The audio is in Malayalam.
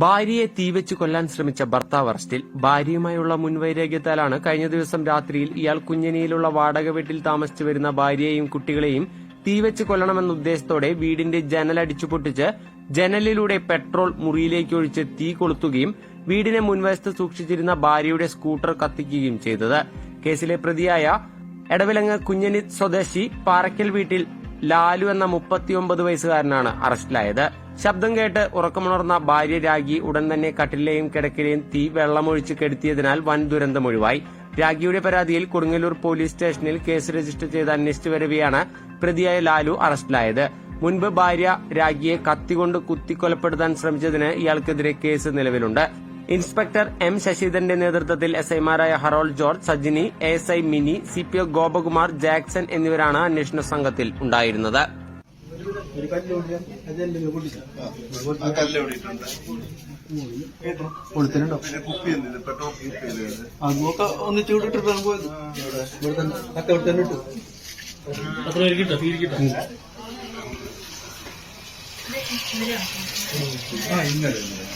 ഭാര്യയെ തീവെച്ച് കൊല്ലാൻ ശ്രമിച്ച ഭർത്താവ് അറസ്റ്റിൽ ഭാര്യയുമായുള്ള മുൻവൈരാഗ്യത്താലാണ് കഴിഞ്ഞ ദിവസം രാത്രിയിൽ ഇയാൾ കുഞ്ഞനിയിലുള്ള വാടക വീട്ടിൽ താമസിച്ചു വരുന്ന ഭാര്യയെയും കുട്ടികളെയും തീവെച്ച് കൊല്ലണമെന്ന ഉദ്ദേശത്തോടെ വീടിന്റെ ജനൽ അടിച്ചു പൊട്ടിച്ച് ജനലിലൂടെ പെട്രോൾ മുറിയിലേക്ക് ഒഴിച്ച് തീ കൊളുത്തുകയും വീടിനെ മുൻവശത്ത് സൂക്ഷിച്ചിരുന്ന ഭാര്യയുടെ സ്കൂട്ടർ കത്തിക്കുകയും ചെയ്തത്. കേസിലെ പ്രതിയായ എടവിലങ്ങ് കുഞ്ഞനി സ്വദേശി പാറയ്ക്കൽ വീട്ടിൽ ലാലു എന്ന മുപ്പത്തിയൊമ്പത് വയസ്സുകാരനാണ് അറസ്റ്റിലായത്. ശബ്ദം കേട്ട് ഉറക്കമുണർന്ന ഭാര്യ രാഗി ഉടൻ തന്നെ കട്ടിലെയും കിടക്കിലെയും തീ വെള്ളമൊഴിച്ച് കെടുത്തിയതിനാൽ വൻ ദുരന്തമൊഴിവായി രാഗിയുടെ പരാതിയിൽ കൊടുങ്ങല്ലൂർ പോലീസ് സ്റ്റേഷനിൽ കേസ് രജിസ്റ്റർ ചെയ്ത് അന്വേഷിച്ചു വരവെയാണ് പ്രതിയായ ലാലു അറസ്റ്റിലായത്. മുൻപ് ഭാര്യ രാഗിയെ കത്തികൊണ്ട് കുത്തിക്കൊലപ്പെടുത്താൻ ശ്രമിച്ചതിന് ഇയാൾക്കെതിരെ കേസ് നിലവിലുണ്ട്. ഇൻസ്പെക്ടർ എം ശശിധരന്റെ നേതൃത്വത്തിൽ എസ് ഐമാരായ Harold George Sajini S I Mini C P O Gopakumar Jackson എന്നിവരാണ് അന്വേഷണ സംഘത്തിൽ ഉണ്ടായിരുന്നത്. ഒരു കല്ലുകൊണ്ട് അതെല്ലാം പൊട്ടിച്ചു? ആ കല്ല് എവിടെ ഇട്ടുണ്ട് കൊടുത്തിട്ടുണ്ടോ പിന്നെ കുപ്പി പെട്രോൾ ഒന്നിച്ച് വിട്ടിട്ടാണ് പോയത് ഇവിടെ തന്നെ. അക്ക ഇവിടെ തന്നെ ഇട്ടു. ആ ഇന്നലെ ഇന്നലെ.